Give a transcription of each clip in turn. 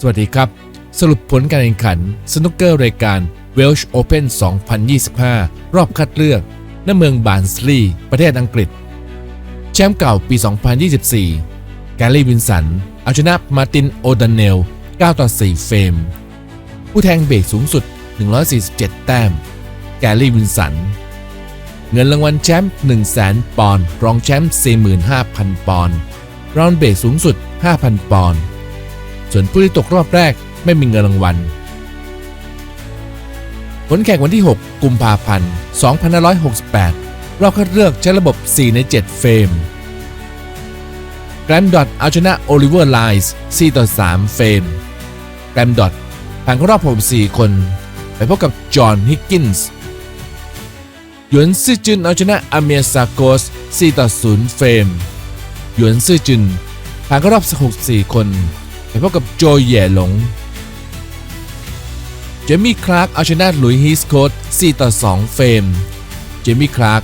สวัสดีครับ สรุปผลการแข่งขันสนุกเกอร์รายการ Welsh Open 2025 รอบคัดเลือก ณ เมืองบานสลีประเทศอังกฤษ แชมป์เก่าปี 2024 แกลลี่วินสัน เอาชนะมาตินโอดันเนล 9 ต่อ 4 เฟรม ผู้แทงเบรกสูงสุด 147 แต้ม แกลลี่วินสัน เงินรางวัลแชมป์ 100,000 ปอนด์ รองแชมป์ 45,000 ปอนด์ราวน์เบรกสูงสุด 5,000 ปอนด์ ส่วนผู้ที่ตกรอบแรกไม่มีเงินรางวัล ผลแข่งวันที่ 6 กุมภาพันธ์ 2568 รอบคัดเลือกใช้ระบบ 4 ใน 7 เฟรมแกรมดอทเอาชนะโอลิเวอร์ไลส์4ต่อ 3 เฟรมแกรมดอทผ่านเข้ารอบ64คน ไปพบกับจอห์นฮิกกินส์หยวนซื่อจุนเอาชนะอเมียซาโกส4ต่อ 0 เฟรมหยวนซื่อจุนผ่านเข้ารอบ64 คน ไปพบกับโจเย่หลง เจมี่คลาร์กเอาชนะหลุยฮีสโคต4ต่อ 2 เฟรม เจมี่คลาร์ก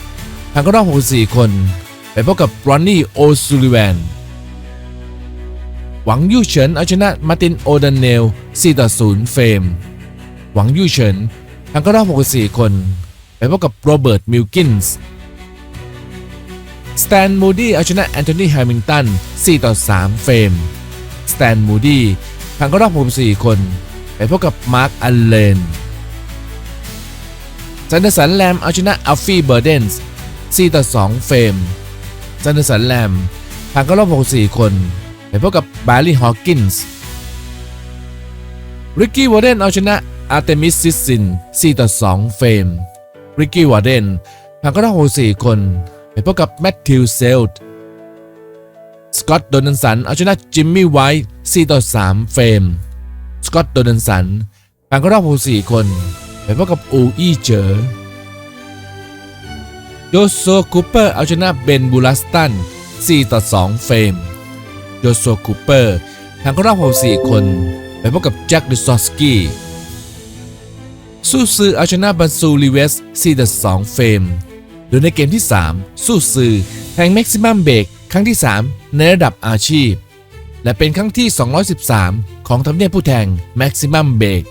ผ่านเข้ารอบ64 คน ไปพบกับรอนนี่โอซูลิแวนหวังยู่เฉินเอาชนะมาร์ตินโอดันเนล 4 ต่อ 0 เฟรม หวังยู่เฉินผ่านเข้ารอบ64 คน ไปพบกับโรเบิร์ตมิลกินส์สแตนมูดี้เอาชนะแอนโทนีแฮมิงตัน 4 ต่อ 3 เฟรม สแตนมูดี้ผ่านเข้ารอบ64คน ไปพบกับมาร์คอัลเลนซันเดอร์สันแลมเอาชนะอัลฟี่เบอร์เดนส์4ต่อ2เฟรมซันเดอร์สันแลมผ่านเข้ารอบ64คน ไปพบกับบาร์ลี่ฮอว์กินส์ริกกี้วอร์เดนเอาชนะอาร์เตมิสซิสซิน4ต่อ2เฟรมริกกี้วอร์เดนผ่านเข้ารอบ64คน ไปพบกับแมทธิวเซลต์ สกอตต์โดนันสันเอาชนะจิมมี่ไวท์4ต่อ 3 เฟรม สกอตต์โดนันสันผ่านเข้ารอบ64คนไปพบกับอูอี้เจอโยโซคูเปอร์เอาชนะเบนบูลัสตัน 4 ต่อ 2 เฟรม โยโซคูเปอร์ผ่านเข้ารอบ64คนไปพบกับแจ็คดูซอสกี้สู้ซือเอาชนะบันซูลิเวส 4 ต่อ 2 เฟรมโดยในเกมที่3สู้ซือแทงแม็กซิมัมเบรก ครั้งที่ 3 ในระดับอาชีพ และเป็นครั้งที่ 213 ของทำเนียบผู้แทงแม็กซิมัมเบก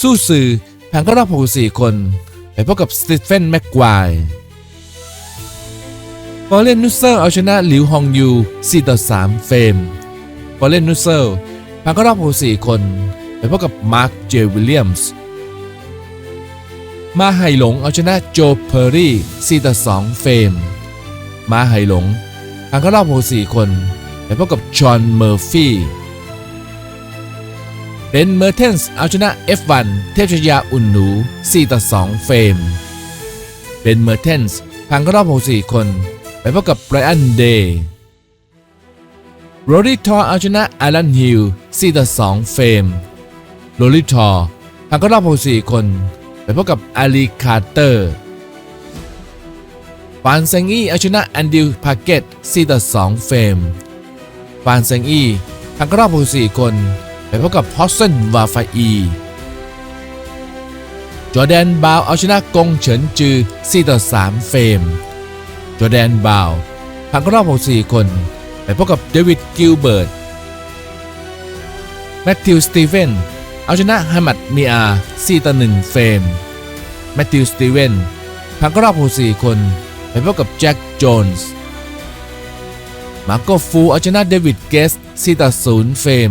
สู้ซือผ่านเข้ารอบ64คน ไปพบกับสตีเฟนแม็กควายฟอเรนนูเซอร์เอาชนะหลิวฮองยู4ต่อ3เฟรมฟอเรนนูเซอร์ผ่านเข้ารอบ64คน ไปพบกับมาร์คเจวิลเลียมส์มาไห่หลงเอาชนะโจเพอร์รี่4ต่อ2เฟรมมาไห่หลง ผ่านเข้ารอบ64 คนไปพบกับจอห์นเมอร์ฟี่เบนเมอร์เทนส์เอาชนะ F1 เทพชยาอุ่นหนู 4 ต่อ 2 เฟรมเบนเมอร์เทนส์ผ่านเข้ารอบ 64 คน ไปพบกับไบรอันเดย์โรลี่ทอร์เอาชนะอรันฮิล 4 ต่อ 2 เฟรมโรลี่ทอร์ผ่านเข้ารอบ 64 คน ไปพบกับอาลีคาร์เตอร์ ฟานเซงอี้เอาชนะแอนดิวพาเกต4ต่อ2เฟรมฟานเซงอี้ผ่านเข้ารอบ64คน ไปพบกับฮอสเซนวาฟาอีจอแดนบาวเอาชนะกงเฉินจือ 4 ต่อ 3 เฟรม จอแดนบาวผ่านเข้ารอบ64คน ไปพบกับเดวิดกิลเบิร์ต แมทธิว สตีเฟนเอาชนะฮัมมัดมีอา 4 ต่อ 1 เฟรม แมทธิว สตีเวนผ่านเข้ารอบ64คน ไปพบกับแจ็คโจนส์มาโกฟูเอาชนะเดวิดเกส4ต่อ0เฟรม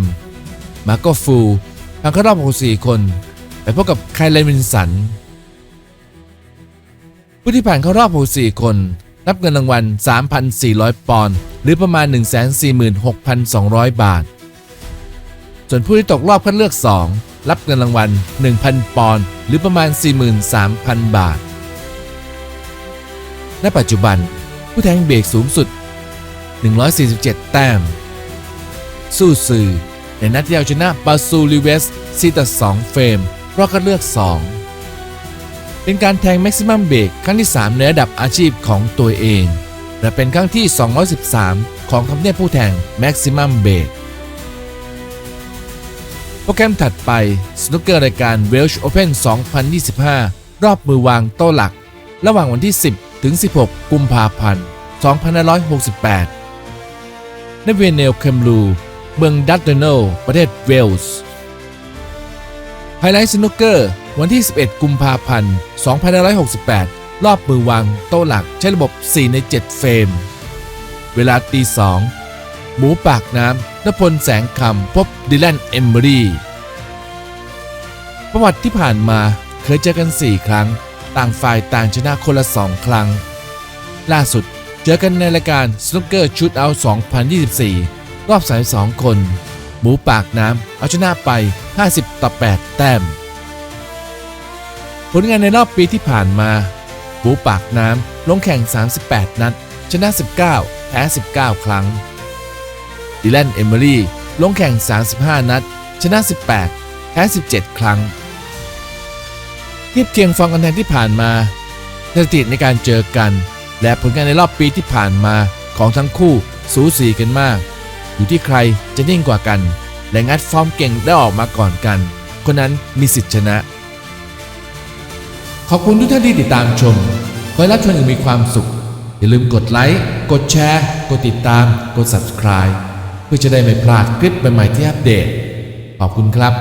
มาโกฟูผ่านเข้ารอบ64คน ไปพบกับไคลเลนวินสัน ผู้ที่ผ่านเข้ารอบ64คน รับเงินรางวัล 3,400 ปอนด์หรือประมาณ 146,200 บาท ส่วนผู้ที่ตกรอบคัดเลือก 2 รับเงินรางวัล 1,000 ปอนด์หรือประมาณ 43,000 บาท ณปัจจุบัน ผู้แทงเบรกสูงสุด 147 แต้ม สู้สื่อ ในนัดที่เอาชนะบาซูลิเวส4ต่อ2เฟรมรอบคัดเลือก 2 เป็นการแทงแม็กซิมัมเบรกครั้งที่ 3 ในระดับอาชีพของตัวเอง และเป็นครั้งที่ 213 ของทำเนียบผู้แทงแม็กซิมัมเบรกโปรแกรมถัดไปสนุกเกอร์รายการ Welsh Open 2025 รอบมือวางโต้หลัก ระหว่างวันที่ 10 ถึง 16 กุมภาพันธ์ 2568ในเวเนลเคมลูเมืองดัตเนลประเทศเวลส์ ไฮไลท์สนุกเกอร์ วันที่ 11 กุมภาพันธ์ 2568 รอบมือวางโต๊ะหลักใช้ระบบ 4 ใน 7 เฟรม เวลาตีสองหมูปากน้ำนพลแสงคำพบดิแลนเอมเบอรี่ ประวัติที่ผ่านมาเคยเจอกัน 4 ครั้ง ต่างฝ่ายต่างชนะคนละ 2 ครั้ง ล่าสุดเจอกันในรายการสนุกเกอร์ชุดเอา 2024 รอบ32คน หมูปากน้ำเอาชนะไป 50 ต่อ 8 แต้ม ผลงานในรอบปีที่ผ่านมา หมูปากน้ำลงแข่ง 38 นัด ชนะ 19 แพ้ 19 ครั้ง ดิแลน เอมิลี่ ลงแข่ง 35 นัด ชนะ 18 แพ้ 17 ครั้ง เทียบเคียงฟอร์มกันแทนที่ผ่านมาสถิติในการเจอกัน และผลงานในรอบปีที่ผ่านมาของทั้งคู่สูสีกันมาก อยู่ที่ใครจะนิ่งกว่ากัน และงัดฟอร์มเก่งได้ออกมาก่อนกัน คนนั้นมีสิทธิชนะ ขอบคุณทุกท่านที่ติดตามชมขอให้รับชมอย่างมีความสุข อย่าลืมกดไลค์ กดแชร์ กดติดตาม กด subscribe เพื่อจะได้ไม่พลาดคลิปใหม่ๆที่อัปเดต ขอบคุณครับ